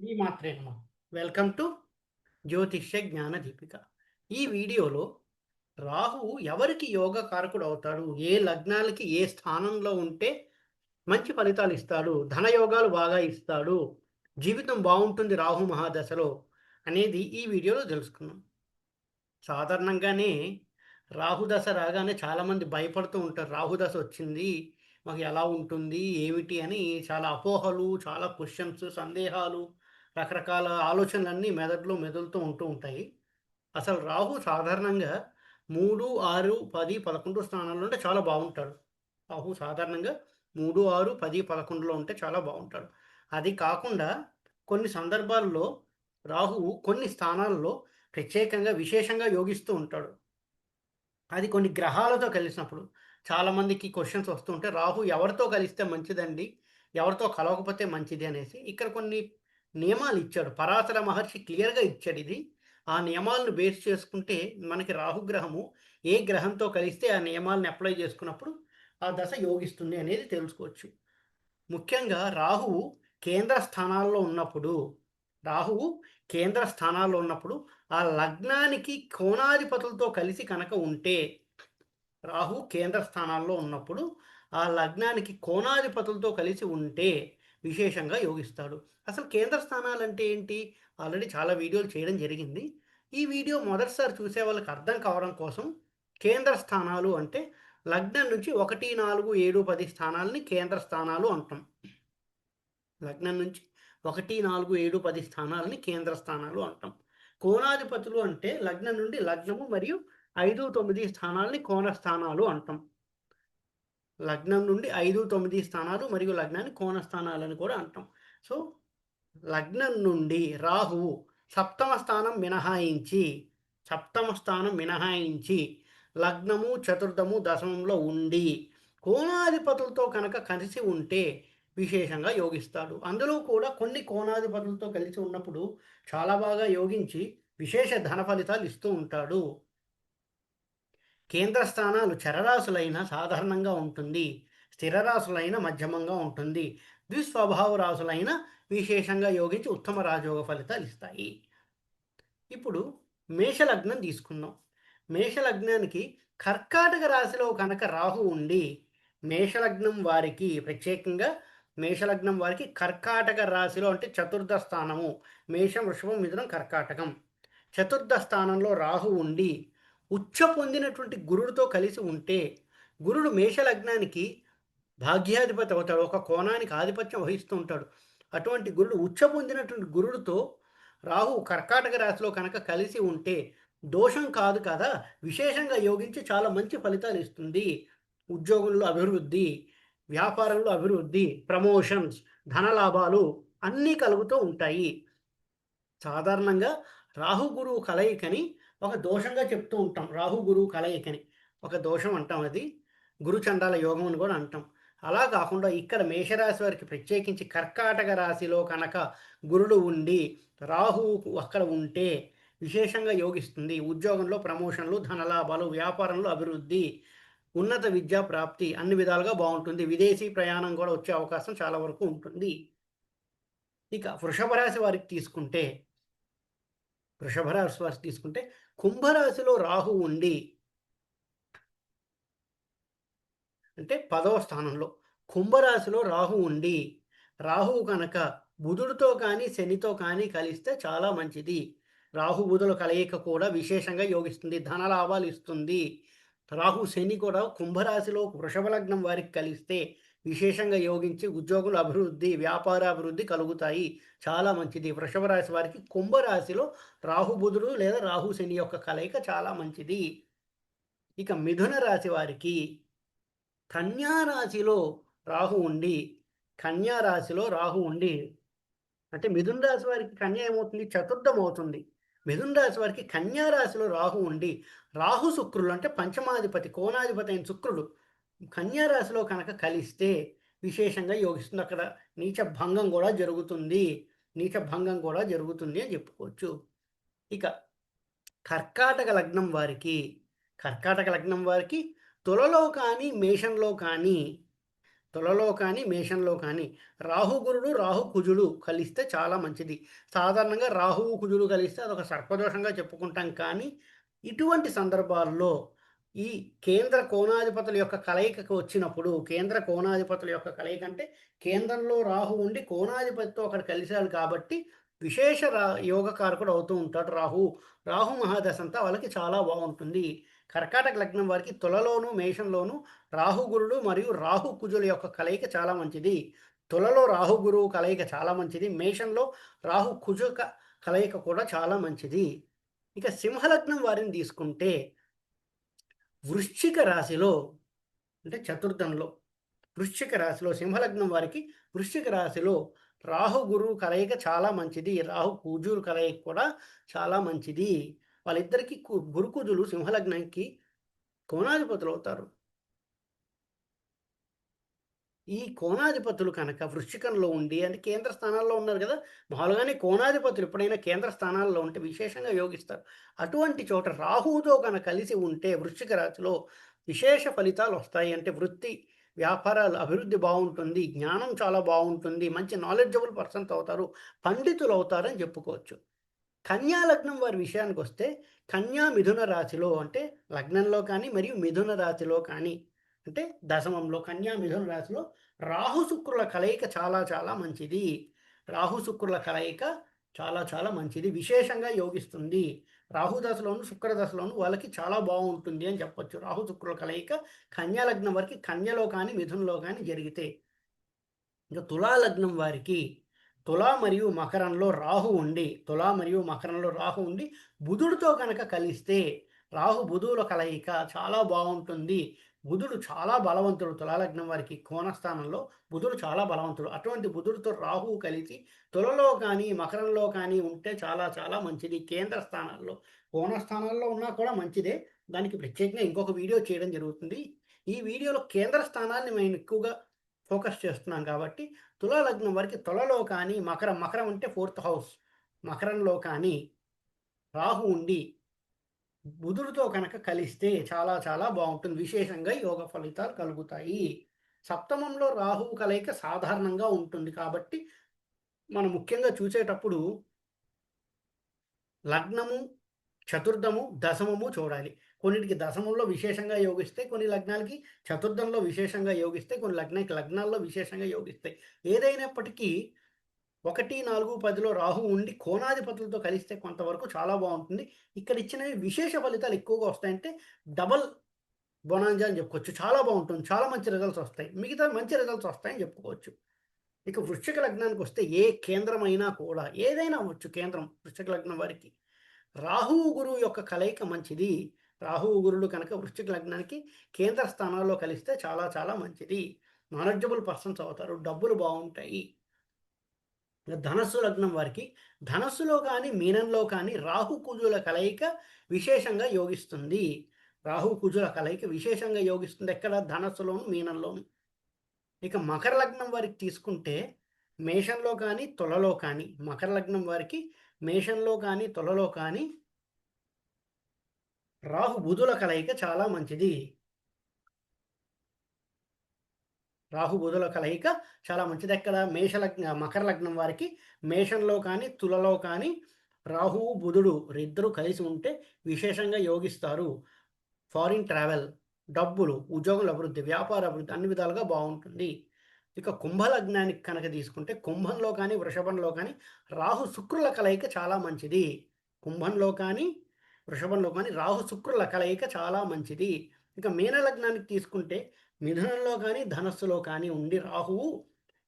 ఈ మాత్రేనమ్మ welcome to జ్యోతిష్య జ్ఞాన దీపిక. ఈ వీడియోలో రాహువు ఎవరికి యోగ కారకుడు అవుతాడు? ఏ లగ్నాలకి ఏ స్థానంలో ఉంటే మంచి ఫలితాలు ఇస్తాడు? ధనయోగాలు బాగా ఇస్తాడు? జీవితం బాగుంటుంది రాహు మహాదశలో అనేది ఈ వీడియోలో తెలుసుకున్నాం సాధారణంగానే రాహుదశ రాగానే చాలామంది భయపడుతూ ఉంటారు. రాహుదశ వచ్చింది మాకు ఎలా ఉంటుంది ఏమిటి అని చాలా అపోహలు చాలా క్వశ్చన్స్ సందేహాలు రకరకాల ఆలోచనలన్నీ మెదడులో మెదులుతూ ఉంటూ ఉంటాయి. అసలు రాహు సాధారణంగా మూడు ఆరు పది పదకొండు స్థానాల్లో ఉంటే చాలా బాగుంటాడు. రాహు సాధారణంగా మూడు ఆరు పది పదకొండులో ఉంటే చాలా బాగుంటాడు. అది కాకుండా కొన్ని సందర్భాల్లో రాహువు కొన్ని స్థానాల్లో ప్రత్యేకంగా విశేషంగా యోగిస్తూ ఉంటాడు. అది కొన్ని గ్రహాలతో కలిసినప్పుడు చాలామందికి క్వశ్చన్స్ వస్తుంటే రాహు ఎవరితో కలిస్తే మంచిదండి? ఎవరితో కలవకపోతే మంచిది అనేసి. ఇక్కడ కొన్ని నియమాలు ఇచ్చాడు. పరాశర మహర్షి క్లియర్గా ఇచ్చాడు ఇది. ఆ నియమాలను బేస్ చేసుకుంటే మనకి రాహుగ్రహము ఏ గ్రహంతో కలిస్తే ఆ నియమాలను అప్లై చేసుకున్నప్పుడు ఆ దశ యోగిస్తుంది అనేది తెలుసుకోవచ్చు. ముఖ్యంగా రాహువు కేంద్ర స్థానాల్లో ఉన్నప్పుడు రాహువు కేంద్ర స్థానాల్లో ఉన్నప్పుడు ఆ లగ్నానికి కోణాధిపతులతో కలిసి కనుక ఉంటే రాహు కేంద్ర స్థానాల్లో ఉన్నప్పుడు ఆ లగ్నానికి కోణాధిపతులతో కలిసి ఉంటే విశేషంగా యోగిస్తాడు. అసలు కేంద్ర స్థానాలు అంటే ఏంటి? ఆల్రెడీ చాలా వీడియోలు చేయడం జరిగింది. ఈ వీడియో మొదటిసారి చూసే వాళ్ళకి అర్థం కావడం కోసం కేంద్ర స్థానాలు అంటే లగ్నం నుంచి ఒకటి నాలుగు ఏడు పది స్థానాలని కేంద్ర స్థానాలు అంటాం. లగ్నం నుంచి ఒకటి నాలుగు ఏడు పది స్థానాలని కేంద్ర స్థానాలు అంటాం. కోణాధిపతులు అంటే లగ్నం నుండి లగ్నము మరియు ఐదు తొమ్మిది స్థానాలని కోణ స్థానాలు అంటాం. లగ్నం నుండి ఐదు తొమ్మిది స్థానాలు మరియు లగ్నాన్ని కోణ స్థానాలని కూడా అంటాం. సో లగ్నం నుండి రాహువు సప్తమ స్థానం మినహాయించి సప్తమ స్థానం మినహాయించి లగ్నము చతుర్థము దశమంలో ఉండి కోణాధిపతులతో కనుక కలిసి ఉంటే విశేషంగా యోగిస్తాడు. అందులో కూడా కొన్ని కోణాధిపతులతో కలిసి ఉన్నప్పుడు చాలా బాగా యోగించి విశేష ధన ఫలితాలు ఇస్తూ ఉంటాడు. కేంద్ర స్థానాలు చరరాశులైన సాధారణంగా ఉంటుంది స్థిరరాశులైన మధ్యమంగా ఉంటుంది ద్విస్వభావ రాశులైన విశేషంగా యోగించి ఉత్తమ రాజయోగ ఫలితాలు ఇస్తాయి. ఇప్పుడు మేషలగ్నం తీసుకుందాం. మేషలగ్నానికి కర్కాటక రాశిలో కనుక రాహు ఉండి మేషలగ్నం వారికి ప్రత్యేకంగా మేషలగ్నం వారికి కర్కాటక రాశిలో అంటే చతుర్థ స్థానము మేషం వృషభం మిథునం కర్కాటకం. చతుర్థ స్థానంలో రాహు ఉండి ఉచ్చ పొందినటువంటి గురుడితో కలిసి ఉంటే గురుడు మేషలగ్నానికి భాగ్యాధిపతి అవుతాడు. ఒక కోణానికి ఆధిపత్యం వహిస్తూ ఉంటాడు. అటువంటి గురుడు ఉచ్చ పొందినటువంటి గురుడితో రాహు కర్కాటక రాశిలో కనుక కలిసి ఉంటే దోషం కాదు కదా. విశేషంగా యోగించి చాలా మంచి ఫలితాలు ఇస్తుంది. ఉద్యోగంలో అభివృద్ధి వ్యాపారంలో అభివృద్ధి ప్రమోషన్స్ ధనలాభాలు అన్నీ కలుగుతూ ఉంటాయి. సాధారణంగా రాహు గురువు కలయికని ఒక దోషంగా చెప్తూ ఉంటాం. రాహు గురువు కలయికని ఒక దోషం అంటాం అది. గురుచండాల యోగం అని కూడా అంటాం. అలా కాకుండా ఇక్కడ మేషరాశి వారికి ప్రత్యేకించి కర్కాటక రాశిలో కనుక గురుడు ఉండి రాహు అక్కడ ఉంటే విశేషంగా యోగిస్తుంది. ఉద్యోగంలో ప్రమోషన్లు ధనలాభాలు వ్యాపారంలో అభివృద్ధి ఉన్నత విద్యా ప్రాప్తి అన్ని విధాలుగా బాగుంటుంది. విదేశీ ప్రయాణం కూడా వచ్చే అవకాశం చాలా వరకు ఉంటుంది. ఇక వృషభ రాశి వారికి తీసుకుంటే వృషభ రాశి వారికి తీసుకుంటే కుంభరాశిలో రాహు ఉండి అంటే పదవ స్థానంలో కుంభరాశిలో రాహు ఉండి రాహువు కనుక బుధుడితో కానీ శనితో కానీ కలిస్తే చాలా మంచిది. రాహు బుధుల కలయిక కూడా విశేషంగా యోగిస్తుంది ధన లాభాలు ఇస్తుంది. రాహు శని కూడా కుంభరాశిలో వృషభ లగ్నం వారికి కలిస్తే విశేషంగా యోగించి ఉద్యోగుల అభివృద్ధి వ్యాపార అభివృద్ధి కలుగుతాయి. చాలా మంచిది. వృషభ రాశి వారికి కుంభరాశిలో రాహుబుధుడు లేదా రాహు శని యొక్క కలయిక చాలా మంచిది. ఇక మిథున రాశి వారికి కన్యా రాశిలో రాహు ఉండి కన్యా రాశిలో రాహు ఉండి అంటే మిథున రాశి వారికి కన్య ఏమవుతుంది? చతుర్థం అవుతుంది. మిథున రాశి వారికి కన్యా రాశిలో రాహు ఉండి రాహు శుక్రులు అంటే పంచమాధిపతి కోణాధిపతి అయిన శుక్రుడు కన్యారాశిలో కనుక కలిస్తే విశేషంగా యోగిస్తుంది. అక్కడ నీచ భంగం కూడా జరుగుతుంది. నీచ భంగం కూడా జరుగుతుంది అని చెప్పుకోవచ్చు. ఇక కర్కాటక లగ్నం వారికి కర్కాటక లగ్నం వారికి తులలో కానీ మేషంలో కానీ తులలో కానీ మేషంలో కానీ రాహుగురుడు రాహు కుజుడు కలిస్తే చాలా మంచిది. సాధారణంగా రాహువు కుజుడు కలిస్తే అదొక సర్పదోషంగా చెప్పుకుంటాం కానీ ఇటువంటి సందర్భాల్లో ఈ కేంద్ర కోణాధిపతుల యొక్క కలయికకు వచ్చినప్పుడు కేంద్ర కోణాధిపతుల యొక్క కలయిక అంటే కేంద్రంలో రాహు ఉండి కోణాధిపతితో అక్కడ కలిశాడు కాబట్టి విశేష రా యోగకారకుడు అవుతూ ఉంటాడు రాహు. రాహు మహాదశ అంతా వాళ్ళకి చాలా బాగుంటుంది. కర్కాటక లగ్నం వారికి తులలోను మేషంలోను రాహుగురుడు మరియు రాహు కుజుల యొక్క కలయిక చాలా మంచిది. తులలో రాహు గురువు కలయిక చాలా మంచిది. మేషంలో రాహు కుజ కలయిక కూడా చాలా మంచిది. ఇక సింహలగ్నం వారిని తీసుకుంటే వృశ్చిక రాశిలో అంటే చతుర్థంలో వృశ్చిక రాశిలో సింహలగ్నం వారికి వృశ్చిక రాశిలో రాహు గురువు కలయిక చాలా మంచిది. రాహు కూజూరు కలయిక కూడా చాలా మంచిది. వాళ్ళిద్దరికీ గురుకుజులు సింహలగ్నానికి కోణాధిపతులు అవుతారు. ఈ కోణాధిపతులు కనుక వృశ్చికంలో ఉండి అంటే కేంద్ర స్థానాల్లో ఉన్నారు కదా మామూలుగానే కోణాధిపతులు ఎప్పుడైనా కేంద్ర స్థానాల్లో ఉంటే విశేషంగా యోగిస్తారు. అటువంటి చోట రాహువుతో కనుక కలిసి ఉంటే వృశ్చిక రాశిలో విశేష ఫలితాలు వస్తాయి. అంటే వృత్తి వ్యాపారాలు అభివృద్ధి బాగుంటుంది జ్ఞానం చాలా బాగుంటుంది మంచి నాలెడ్జబుల్ పర్సన్స్ అవుతారు పండితులు అవుతారని చెప్పుకోవచ్చు. కన్యా లగ్నం వారి విషయానికి వస్తే కన్యా మిథున రాశిలో అంటే లగ్నంలో కానీ మరియు మిథున రాశిలో కానీ అంటే దశమంలో కన్యా మిథున రాశిలో రాహు శుక్రుల కలయిక చాలా చాలా మంచిది. రాహు శుక్రుల కలయిక చాలా చాలా మంచిది. విశేషంగా యోగిస్తుంది. రాహు దశలోను శుక్ర దశలోను వాళ్ళకి చాలా బాగుంటుంది అని చెప్పొచ్చు. రాహు శుక్రుల కలయిక కన్యా లగ్నం వారికి కన్యలో కానీ మిథునలో కానీ జరిగితే ఇంకా తులా లగ్నం వారికి తులా మరియు మకరంలో రాహు ఉండి తులా మరియు మకరంలో రాహు ఉండి బుధుడితో కనుక కలిస్తే రాహు బుధువుల కలయిక చాలా బాగుంటుంది. బుధుడు చాలా బలవంతుడు. తులాలగ్నం వారికి కోణస్థానంలో బుధుడు చాలా బలవంతుడు. అటువంటి బుధుడితో రాహువు కలిసి తులలో కానీ మకరంలో కానీ ఉంటే చాలా చాలా మంచిది. కేంద్ర స్థానాల్లో కోణస్థానాల్లో ఉన్నా కూడా మంచిదే. దానికి ప్రత్యేకంగా ఇంకొక వీడియో చేయడం జరుగుతుంది. ఈ వీడియోలో కేంద్ర స్థానాన్ని మేము ఎక్కువగా ఫోకస్ చేస్తున్నాం కాబట్టి తులాలగ్నం వారికి తులలో కానీ మకరం మకరం అంటే ఫోర్త్ హౌస్. మకరంలో కానీ రాహు ఉండి బుధుడితో కనుక కలిస్తే చాలా చాలా బాగుంటుంది. విశేషంగా యోగ ఫలితాలు కలుగుతాయి. సప్తమంలో రాహువు కలయిక సాధారణంగా ఉంటుంది కాబట్టి మనం ముఖ్యంగా చూసేటప్పుడు లగ్నము చతుర్థము దశమము చూడాలి. కొన్నిటికి దశమంలో విశేషంగా యోగిస్తే కొన్ని లగ్నాలకి చతుర్థంలో విశేషంగా యోగిస్తే కొన్ని లగ్నానికి లగ్నాల్లో విశేషంగా యోగిస్తాయి. ఏదైనప్పటికీ ఒకటి నాలుగు పదిలో రాహు ఉండి కోణాధిపతులతో కలిస్తే కొంతవరకు చాలా బాగుంటుంది. ఇక్కడ ఇచ్చినవి విశేష ఫలితాలు ఎక్కువగా వస్తాయంటే డబల్ బొనాంజా అని చెప్పుకోవచ్చు. చాలా బాగుంటుంది. చాలా మంచి రిజల్ట్స్ వస్తాయి. మిగతా మంచి రిజల్ట్స్ వస్తాయని చెప్పుకోవచ్చు. ఇక వృశ్చిక లగ్నానికి వస్తే ఏ కేంద్రమైనా కూడా ఏదైనా అవ్వచ్చు కేంద్రం వృశ్చిక లగ్నం వారికి. రాహువు గురువు యొక్క కలయిక మంచిది. రాహువు గురుడు కనుక వృశ్చిక లగ్నానికి కేంద్ర స్థానాల్లో కలిస్తే చాలా చాలా మంచిది. నాలెడ్జబుల్ పర్సన్స్ అవుతారు. డబ్బులు బాగుంటాయి. ధనస్సు లగ్నం వారికి. ధనస్సులో కానీ మీనంలో కానీ రాహు కుజుల కలయిక విశేషంగా యోగిస్తుంది. రాహు కుజుల కలయిక విశేషంగా యోగిస్తుంది. ఎక్కడ? ధనస్సులోను మీనంలోను. ఇక మకర లగ్నం వారికి తీసుకుంటే మేషంలో కానీ తొలలో కానీ మకర లగ్నం వారికి మేషంలో కానీ తొలలో కానీ రాహు బుధుల కలయిక చాలా మంచిది. రాహు బుధుల కలయిక చాలా మంచిది. ఎక్కడ మేష లగ్న మకర లగ్నం వారికి మేషంలో కానీ తులలో కానీ రాహు బుధుడు ఇద్దరు కలిసి ఉంటే విశేషంగా యోగిస్తారు. ఫారిన్ ట్రావెల్ డబ్బులు ఉద్యోగుల అభివృద్ధి వ్యాపార అభివృద్ధి అన్ని విధాలుగా బాగుంటుంది. ఇక కుంభలగ్నానికి కనుక తీసుకుంటే కుంభంలో కానీ వృషభంలో కానీ రాహు శుక్రుల కలయిక చాలా మంచిది. కుంభంలో కానీ వృషభంలో కానీ రాహు శుక్రుల కలయిక చాలా మంచిది. ఇక మీనలగ్నానికి తీసుకుంటే మిథునంలో కానీ ధనస్సులో కానీ ఉండి రాహువు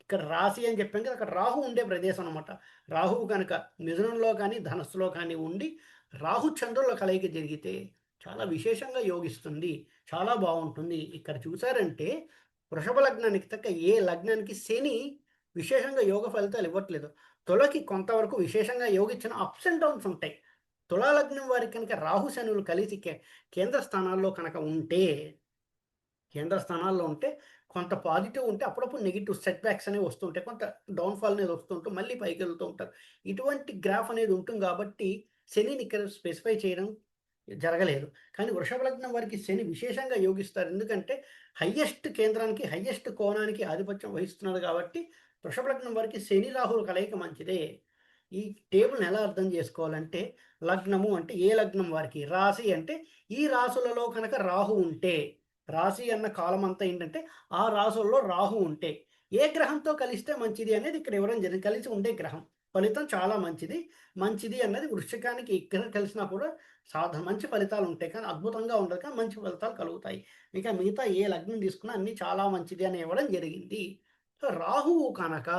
ఇక్కడ రాశి అని చెప్పాం కదా అక్కడ రాహు ఉండే ప్రదేశం అనమాట రాహువు కనుక మిథునంలో కానీ ధనస్సులో కానీ ఉండి రాహు చంద్రుల కలయిక జరిగితే చాలా విశేషంగా యోగిస్తుంది చాలా బాగుంటుంది. ఇక్కడ చూసారంటే వృషభ లగ్నానికి తక్క ఏ లగ్నానికి శని విశేషంగా యోగ ఫలితాలు ఇవ్వట్లేదు. తులకి కొంతవరకు విశేషంగా యోగించిన అప్స్ అండ్ డౌన్స్ ఉంటాయి. తులా లగ్నం వారికి కనుక రాహు శనులు కలిసి కేంద్ర స్థానాల్లో కనుక ఉంటే కేంద్ర స్థానాల్లో ఉంటే కొంత పాజిటివ్ ఉంటే అప్పుడప్పుడు నెగిటివ్ సెట్ బ్యాక్స్ అనేవి వస్తుంటాయి కొంత డౌన్ఫాల్ అనేది వస్తుంటూ మళ్ళీ పైకి వెళ్తూ ఉంటారు. ఇటువంటి గ్రాఫ్ అనేది ఉంటుంది కాబట్టి శనిని ఇక్కడ స్పెసిఫై చేయడం జరగలేదు. కానీ వృషభ లగ్నం వారికి శని విశేషంగా యోగిస్తారు. ఎందుకంటే హయ్యెస్ట్ కేంద్రానికి హయ్యెస్ట్ కోణానికి ఆధిపత్యం వహిస్తున్నాడు కాబట్టి వృషభ లగ్నం వారికి శని రాహులు కలయిక మంచిదే. ఈ టేబుల్ని ఎలా అర్థం చేసుకోవాలంటే లగ్నము అంటే ఏ లగ్నం వారికి? రాశి అంటే ఈ రాసులలో కనుక రాహు ఉంటే రాశి అన్న కాలం అంతా ఏంటంటే ఆ రాసుల్లో రాహు ఉంటే ఏ గ్రహంతో కలిస్తే మంచిది అనేది ఇక్కడ ఇవ్వడం జరిగింది కలిసి ఉండే గ్రహం. ఫలితం చాలా మంచిది. మంచిది అన్నది వృశ్చికానికి ఇక్కడ కలిసినా కూడా సాధ మంచి ఫలితాలు ఉంటాయి. కానీ అద్భుతంగా ఉండదు. కానీ మంచి ఫలితాలు కలుగుతాయి. ఇక మిగతా ఏ లగ్నం తీసుకున్నా అన్ని చాలా మంచిది అని ఇవ్వడం జరిగింది. సో రాహువు కనుక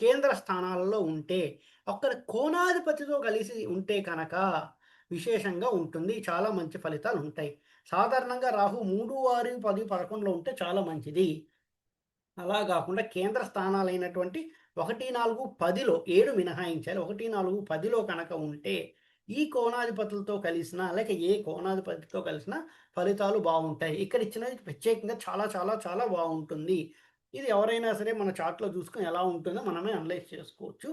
కేంద్ర స్థానాలలో ఉంటే ఒక్కరి కోణాధిపతితో కలిసి ఉంటే కనుక విశేషంగా ఉంటుంది. చాలా మంచి ఫలితాలు ఉంటాయి. సాధారణంగా రాహు మూడు ఆరు పది పదకొండులో ఉంటే చాలా మంచిది. అలా కాకుండా కేంద్ర స్థానాలైనటువంటి ఒకటి నాలుగు పదిలో ఏడు మినహాయించాలి. ఒకటి నాలుగు పదిలో కనుక ఉంటే ఈ కోణాధిపతులతో కలిసినా లేక ఏ కోణాధిపతితో కలిసినా ఫలితాలు బాగుంటాయి. ఇక్కడ ఇచ్చినది ప్రత్యేకంగా చాలా చాలా చాలా బాగుంటుంది. ఇది ఎవరైనా సరే మన చార్ట్లో చూసుకొని ఎలా ఉంటుందో మనమే అనలైజ్ చేసుకోవచ్చు.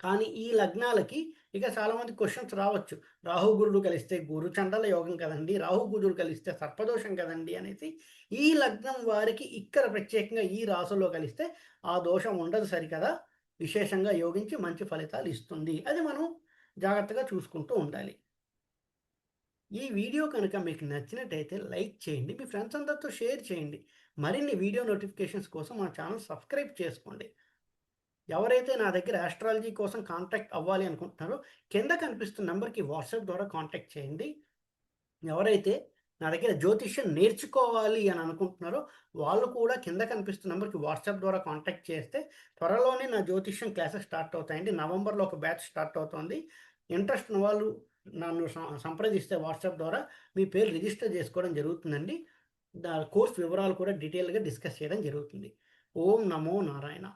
కానీ ఈ లగ్నాలకి ఇక చాలామంది క్వశ్చన్స్ రావచ్చు. రాహు గురుడు కలిస్తే గురు చండల యోగం కదండి రాహు గురుడు కలిస్తే సర్పదోషం కదండి అనేసి ఈ లగ్నం వారికి ఇక్కడ ప్రత్యేకంగా ఈ రాసులో కలిస్తే ఆ దోషం ఉండదు సరికదా? విశేషంగా యోగించి మంచి ఫలితాలు ఇస్తుంది. అది మనం జాగ్రత్తగా చూసుకుంటూ ఉండాలి. ఈ వీడియో కనుక మీకు నచ్చినట్టయితే లైక్ చేయండి మీ ఫ్రెండ్స్ అందరితో షేర్ చేయండి. మరిన్ని వీడియో నోటిఫికేషన్స్ కోసం మా ఛానల్ సబ్స్క్రైబ్ చేసుకోండి. ఎవరైతే నా దగ్గర ఆస్ట్రాలజీ కోసం కాంటాక్ట్ అవ్వాలి అనుకుంటున్నారో కింద కనిపిస్తున్న నెంబర్కి వాట్సాప్ ద్వారా కాంటాక్ట్ చేయండి. ఎవరైతే నా దగ్గర జ్యోతిష్యం నేర్చుకోవాలి అని అనుకుంటున్నారో వాళ్ళు కూడా కింద కనిపిస్తున్న నెంబర్కి వాట్సాప్ ద్వారా కాంటాక్ట్ చేస్తే త్వరలోనే నా జ్యోతిష్యం క్లాసెస్ స్టార్ట్ అవుతాయండి. నవంబర్లో ఒక బ్యాచ్ స్టార్ట్ అవుతుంది. ఇంట్రెస్ట్ ఉన్న వాళ్ళు నన్ను సంప్రదిస్తే వాట్సాప్ ద్వారా మీ పేరు రిజిస్టర్ చేసుకోవడం జరుగుతుందండి. కోర్స్ వివరాలు కూడా డీటెయిల్గా డిస్కస్ చేయడం జరుగుతుంది. ఓం నమో నారాయణ.